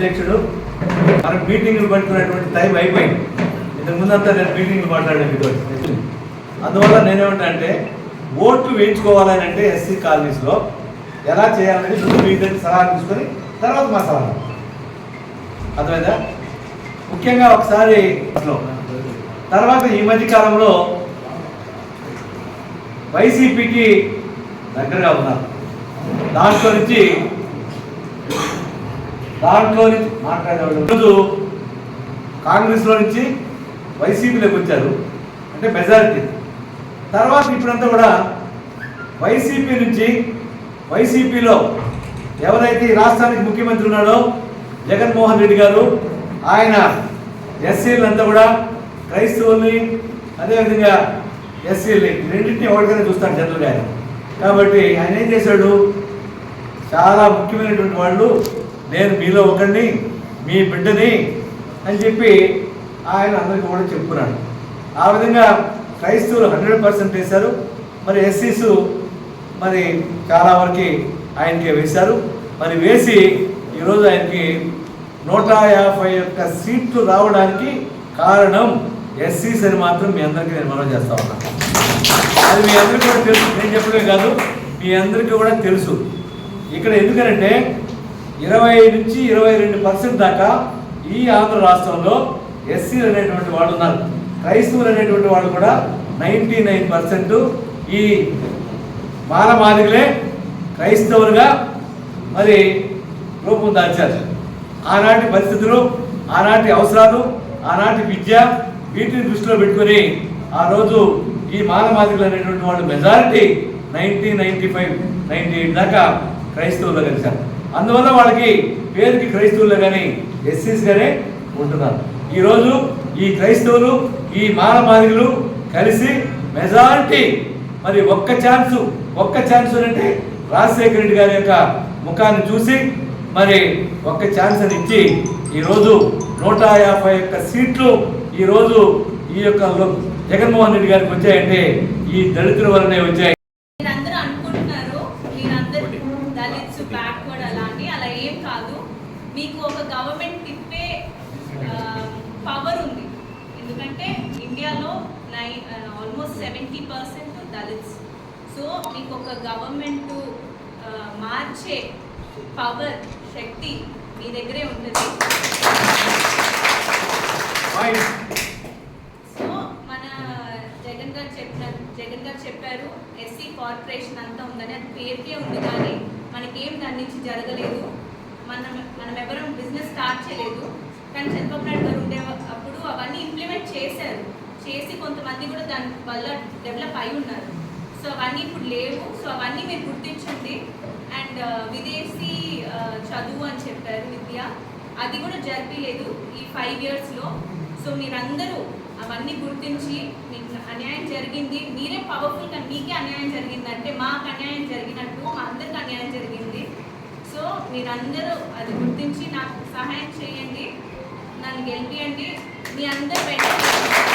అధ్యక్షుడు. మనం మీటింగ్లు పెడుతున్నటువంటి టైం అయిపోయింది. ఇంతకు ముందంతా నేను మీటింగ్లు మాట్లాడాను మీతో అందువల్ల నేనేమంటే ఓట్లు వేయించుకోవాలని అంటే ఎస్సీ కాలనీస్లో ఎలా చేయాలని ముందు మీ దగ్గర సలహా తీసుకొని తర్వాత మా సలహా. అర్థమైందా? ముఖ్యంగా ఒకసారి తర్వాత ఈ మధ్య కాలంలో వైసీపీకి దగ్గరగా ఉన్నారు. దాంట్లో నుంచి దాంట్లో నుంచి మాట్లాడేవాళ్ళు. రోజు కాంగ్రెస్లో నుంచి వైసీపీలోకి వచ్చారు. అంటే మెజారిటీ. తర్వాత ఇప్పుడంతా కూడా వైసీపీ నుంచి వైసీపీలో ఎవరైతే ఈ రాష్ట్రానికి ముఖ్యమంత్రి ఉన్నాడో జగన్మోహన్ రెడ్డి గారు ఆయన ఎస్సీలంతా కూడా క్రైస్తవుల్ని అదేవిధంగా ఎస్సీల్ని రెండింటిని ఎవరికైనా చూస్తాడు జనరల్గా కాబట్టి ఆయన ఏం చేశాడు? చాలా ముఖ్యమైనటువంటి వాళ్ళు నేను మీలో ఒకడిని మీ బిడ్డని అని చెప్పి ఆయన అందరికీ కూడా చెప్పుకున్నాడు. ఆ విధంగా క్రైస్తవులు హండ్రెడ్ పర్సెంట్ వేశారు. మరి ఎస్సీస్ మరి చాలా వరకు ఆయనకి వేశారు. మరి వేసి ఈరోజు ఆయనకి నూట యాభై ఒక్క సీట్లు రావడానికి కారణం ఎస్సీస్ అని మాత్రం మీ అందరికీ నేను మనం చేస్తా ఉన్నాను అది మీ అందరికీ కూడా తెలుసు. నేను చెప్పడమే కాదు మీ అందరికీ కూడా తెలుసు. ఇక్కడ ఎందుకనంటే ఇరవై నుంచి ఇరవై రెండు పర్సెంట్ దాకా ఈ ఆంధ్ర రాష్ట్రంలో ఎస్సీలు అనేటువంటి వాళ్ళు ఉన్నారు. క్రైస్తవులు అనేటువంటి వాళ్ళు కూడా నైంటీ నైన్ పర్సెంట్ ఈ మారమాదిగలే క్రైస్తవులుగా మరి రూపం దాల్చారు. ఆనాటి పరిస్థితులు ఆనాటి అవసరాలు ఆనాటి విద్య వీటిని దృష్టిలో పెట్టుకొని ఆ రోజు ఈ మానమాదిగలు అనేటువంటి వాళ్ళు majority nineteen ninety five ninety eight దాకా క్రైస్తవుల్లో కలిశారు అందువల్ల వాళ్ళకి పేరుకి క్రైస్తవులు కానీ ఎస్సీస్ గానే ఉంటున్నారు. ఈరోజు ఈ క్రైస్తవులు ఈ మానమాదిగులు కలిసి మెజారిటీ మరి ఒక్క ఛాన్స్ ఒక్క ఛాన్స్ అంటే రాజశేఖర రెడ్డి గారి యొక్క ముఖాన్ని చూసి మరి ఒక్క ఛాన్స్ అని ఇచ్చి ఈరోజు నూట యాభై ఒక్క సీట్లు ఈరోజు ఈ యొక్క జగన్మోహన్ రెడ్డి గారికి వచ్చాయంటే ఈ దళితుల వలనే వచ్చాయి మీరందరూ అనుకుంటున్నారు మీరందరూ దళిత్స్ బ్యాక్వర్డ్ అలా అని అలా ఏం కాదు మీకు ఒక గవర్నమెంట్ తిప్పే పవర్ ఉంది ఎందుకంటే ఇండియాలో నై almost seventy percent Dalits so మీకు ఒక గవర్నమెంట్ మార్చే పవర్ శక్తి మీ దగ్గరే ఉంటుంది. సో మన జగన్ గారు చెప్పిన జగన్ గారు చెప్పారు ఎస్సీ కార్పొరేషన్ అంతా ఉందని అది పేరుకే ఉంది కానీ మనకేం దాని నుంచి జరగలేదు. మనం మనం ఎవరం బిజినెస్ స్టార్ట్ చేయలేదు. కానీ చంద్రబాబు నాయుడు గారు ఉండే అప్పుడు అవన్నీ ఇంప్లిమెంట్ చేశారు. చేసి కొంతమంది కూడా దాని వల్ల డెవలప్ అయి ఉన్నారు. సో అవన్నీ ఇప్పుడు లేవు. సో అవన్నీ మీరు గుర్తించండి. అండ్ విదేశీ చదువు అని చెప్పారు విద్య. అది కూడా జరిపిలేదు ఈ ఫైవ్ ఇయర్స్లో సో మీరందరూ అవన్నీ గుర్తించి మీకు అన్యాయం జరిగింది. మీరే పవర్ఫుల్గా మీకే అన్యాయం జరిగిందంటే మాకు అన్యాయం జరిగినట్టు మా అందరికి అన్యాయం జరిగింది. సో మీరందరూ అది గుర్తించి నాకు సహాయం చేయండి. నన్ను గెలిపియండి. మీ అందరు పెట్టండి